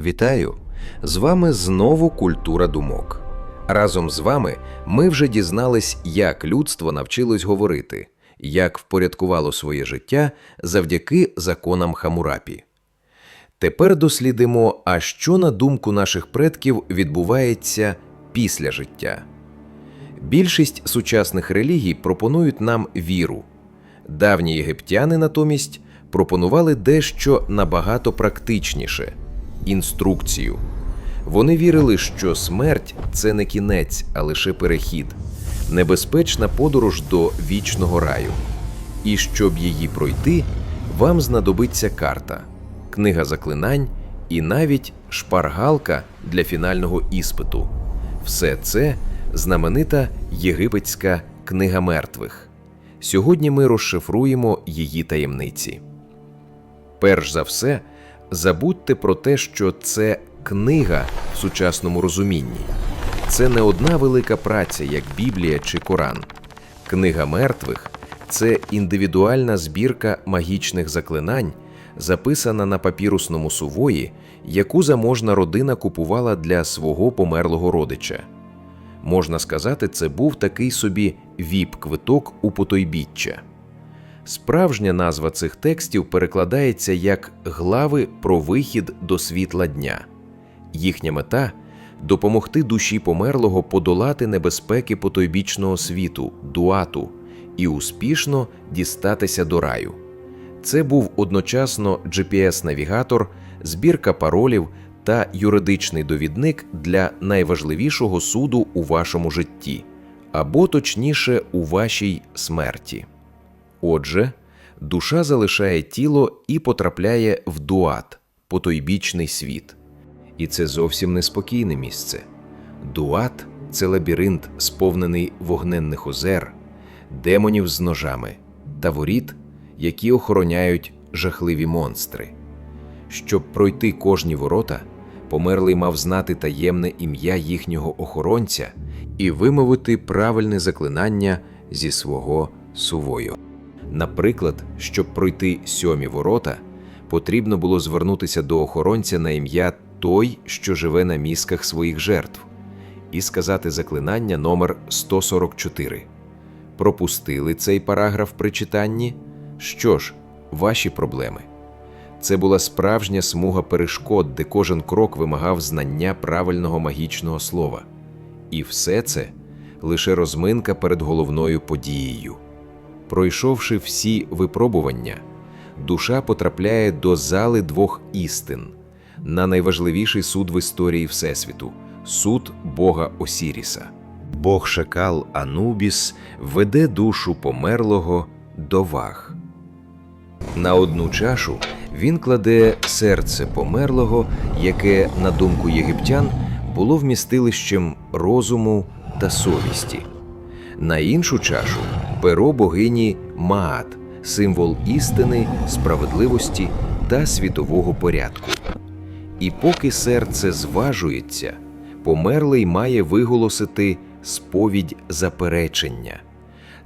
Вітаю! З вами знову Культура думок. Разом з вами ми вже дізнались, як людство навчилось говорити, як впорядкувало своє життя завдяки законам Хамурапі. Тепер дослідимо, а що на думку наших предків відбувається після життя. Більшість сучасних релігій пропонують нам віру. Давні єгиптяни натомість пропонували дещо набагато практичніше інструкцію. Вони вірили, що смерть це не кінець, а лише перехід, небезпечна подорож до вічного раю. І щоб її пройти, вам знадобиться карта, книга заклинань і навіть шпаргалка для фінального іспиту. Все це знаменита єгипетська книга мертвих. Сьогодні ми розшифруємо її таємниці. Перш за все, забудьте про те, що це книга в сучасному розумінні. Це не одна велика праця, як Біблія чи Коран. Книга мертвих це індивідуальна збірка магічних заклинань, записана на папірусному сувої, яку заможна родина купувала для свого померлого родича. Можна сказати, це був такий собі віп-квиток у потойбіччя. Справжня назва цих текстів перекладається як глави про вихід до світла дня. Їхня мета допомогти душі померлого подолати небезпеки потойбічного світу, дуату, і успішно дістатися до раю. Це був одночасно GPS-навігатор, збірка паролів та юридичний довідник для найважливішого суду у вашому житті, або точніше у вашій смерті. Отже, душа залишає тіло і потрапляє в дуат, потойбічний світ. І це зовсім неспокійне місце. Дуат це лабіринт, сповнений вогненних озер, демонів з ножами та воріт, які охороняють жахливі монстри. Щоб пройти кожні ворота, померлий мав знати таємне ім'я їхнього охоронця і вимовити правильне заклинання зі свого сувою. Наприклад, щоб пройти сьомі ворота, потрібно було звернутися до охоронця на ім'я той, що живе на мізках своїх жертв, і сказати заклинання номер 144. Пропустили цей параграф при читанні? Що ж, ваші проблеми. Це була справжня смуга перешкод, де кожен крок вимагав знання правильного магічного слова. І все це лише розминка перед головною подією. Пройшовши всі випробування, душа потрапляє до зали двох істин на найважливіший суд в історії Всесвіту суд Бога Осіріса. Бог Шакал Анубіс веде душу померлого до ваг. На одну чашу він кладе серце померлого, яке, на думку єгиптян, було вмістилищем розуму та совісті. На іншу чашу перо богині Маат, символ істини, справедливості та світового порядку. І поки серце зважується, померлий має виголосити сповідь заперечення.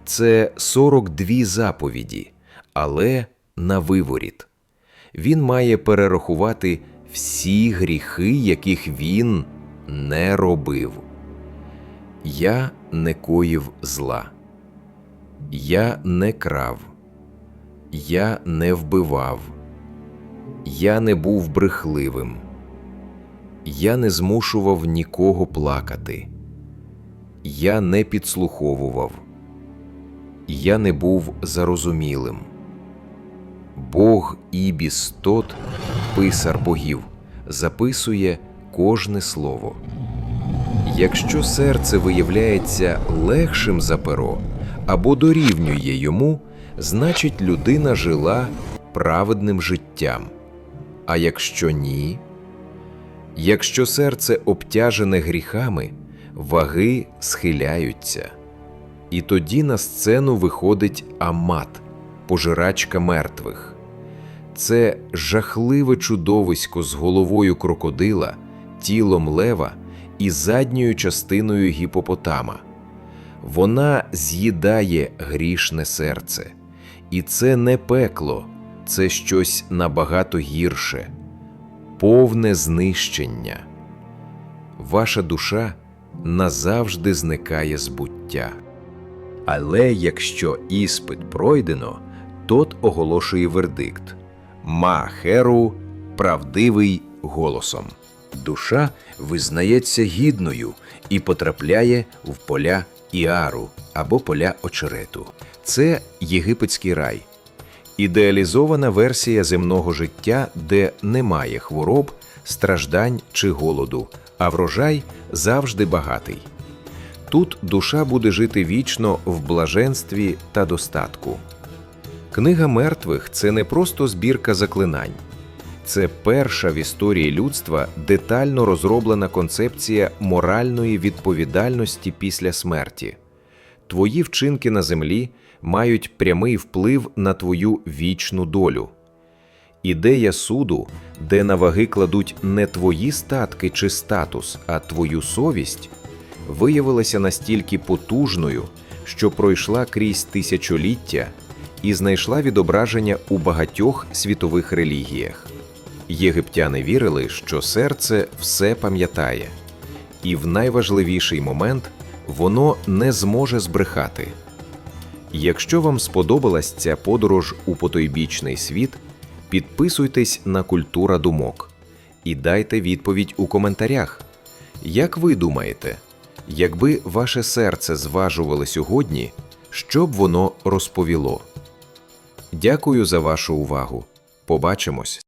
Це 42 заповіді, але на виворіт. Він має перерахувати всі гріхи, яких він не робив. Я не коїв зла. Я не крав, я не вбивав, я не був брехливим, я не змушував нікого плакати, я не підслуховував, я не був зарозумілим. Бог Ібіс Тот, писар богів, записує кожне слово. Якщо серце виявляється легшим за перо або дорівнює йому, значить людина жила праведним життям. А якщо ні, якщо серце обтяжене гріхами, ваги схиляються. І тоді на сцену виходить Амат, пожирачка мертвих. Це жахливе чудовисько з головою крокодила, тілом лева і задньою частиною гіпопотама. Вона з'їдає грішне серце, і це не пекло, це щось набагато гірше. повне знищення. Ваша душа назавжди зникає з буття. Але якщо іспит пройдено, тот оголошує вердикт Ма Херу правдивий голосом. Душа визнається гідною і потрапляє в поля Іару або поля очерету. Це єгипетський рай, ідеалізована версія земного життя, де немає хвороб, страждань чи голоду, а врожай завжди багатий. Тут душа буде жити вічно в блаженстві та достатку. Книга мертвих це не просто збірка заклинань, це перша в історії людства детально розроблена концепція моральної відповідальності після смерті. Твої вчинки на землі мають прямий вплив на твою вічну долю. Ідея суду, де на ваги кладуть не твої статки чи статус, а твою совість, виявилася настільки потужною, що пройшла крізь тисячоліття і знайшла відображення у багатьох світових релігіях. Єгиптяни вірили, що серце все пам'ятає, і в найважливіший момент воно не зможе збрехати. Якщо вам сподобалась ця подорож у потойбічний світ, підписуйтесь на Культура думок і дайте відповідь у коментарях. Як ви думаєте, якби ваше серце зважували сьогодні, що б воно розповіло? Дякую за вашу увагу. Побачимось!